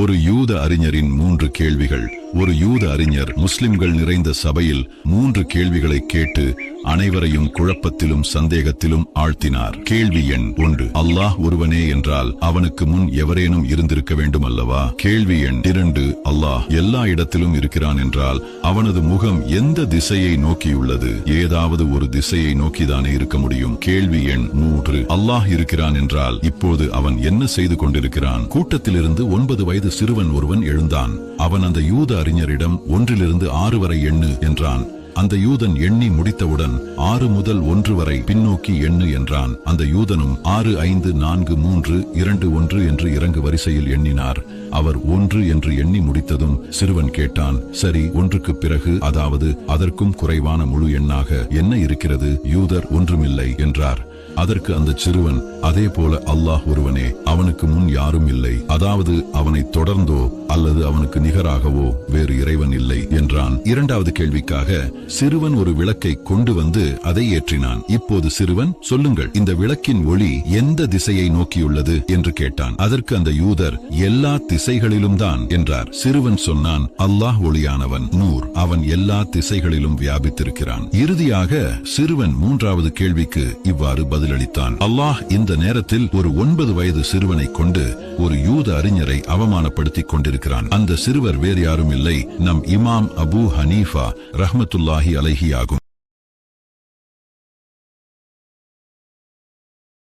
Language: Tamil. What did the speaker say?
ஒரு யூத அறிஞரின் மூன்று கேள்விகள். ஒரு யூத அறிஞர் முஸ்லிம்கள் நிறைந்த சபையில் மூன்று கேள்விகளை கேட்டு அனைவரையும் குழப்பத்திலும் சந்தேகத்திலும் ஆழ்த்தினார். கேள்வி எண் ஒன்று. அல்லாஹ் ஒருவனே என்றால் அவனுக்கு முன் எவரேனும் இருந்திருக்க வேண்டும் அல்லவா கேள்வி எண் இரண்டு. அல்லாஹ் எல்லா இடத்திலும் இருக்கிறான் என்றால் அவனது முகம் எந்த திசையை நோக்கியுள்ளது? ஏதாவது ஒரு திசையை நோக்கிதானே இருக்க முடியும். கேள்வி எண் மூன்று. அல்லாஹ் இருக்கிறான் என்றால் இப்போது அவன் என்ன செய்து கொண்டிருக்கிறான்? கூட்டத்திலிருந்து ஒன்பது வயது சிறுவன் ஒருவன் எழுந்தான். அவன் அந்த யூத அறிஞரிடம் ஒன்றிலிருந்து ஆறு வரை எண்ணு என்றான். அந்த யூதன் எண்ணி முடித்தவுடன் ஆறு முதல் ஒன்று வரை பின்னோக்கி எண்ணு என்றான். அந்த யூதனும் ஆறு ஐந்து நான்கு மூன்று இரண்டு ஒன்று என்று இறங்கு வரிசையில் எண்ணினார். அவர் ஒன்று என்று எண்ணி முடித்ததும் சிறுவன் கேட்டான் சரி ஒன்றுக்கு பிறகு அதாவது அதற்கும் குறைவான முழு எண்ணாக என்ன இருக்கிறது? யூதர் ஒன்றுமில்லை என்றார். அதற்கு அந்த சிறுவன் அதே போல அல்லாஹ் ஒருவனே அவனுக்கு முன் யாரும் இல்லை. அதாவது அவனை தொடர்ந்தோ அல்லது அவனுக்கு நிகராகவோ வேறு இறைவன் இல்லை என்றான். இரண்டாவது கேள்விக்காக சிறுவன் ஒரு விளக்கை கொண்டு வந்து அதை ஏற்றினான். இப்போது சிறுவன் சொல்லுங்கள் இந்த விளக்கின் ஒளி எந்த திசையை நோக்கியுள்ளது என்று கேட்டான். அதற்கு அந்த யூதர் எல்லா திசைகளிலும் தான் என்றார். சிறுவன் சொன்னான் அல்லாஹ் ஒளியானவன் நூர் அவன் எல்லா திசைகளிலும் வியாபித்திருக்கிறான். இறுதியாக சிறுவன் மூன்றாவது கேள்விக்கு இவ்வாறு பதிலளித்தான். அல்லாஹ் இந்த நேரத்தில் ஒரு ஒன்பது வயது சிறுவனை கொண்டு ஒரு யூத அறிஞரை அவமானப்படுத்திக் இருக்கிறான் அந்த சிறுவர் வேறு யாரும் இல்லை. நம் இமாம் அபூ ஹனீஃபா ரஹமத்துல்லாஹி அலஹி ஆகும்.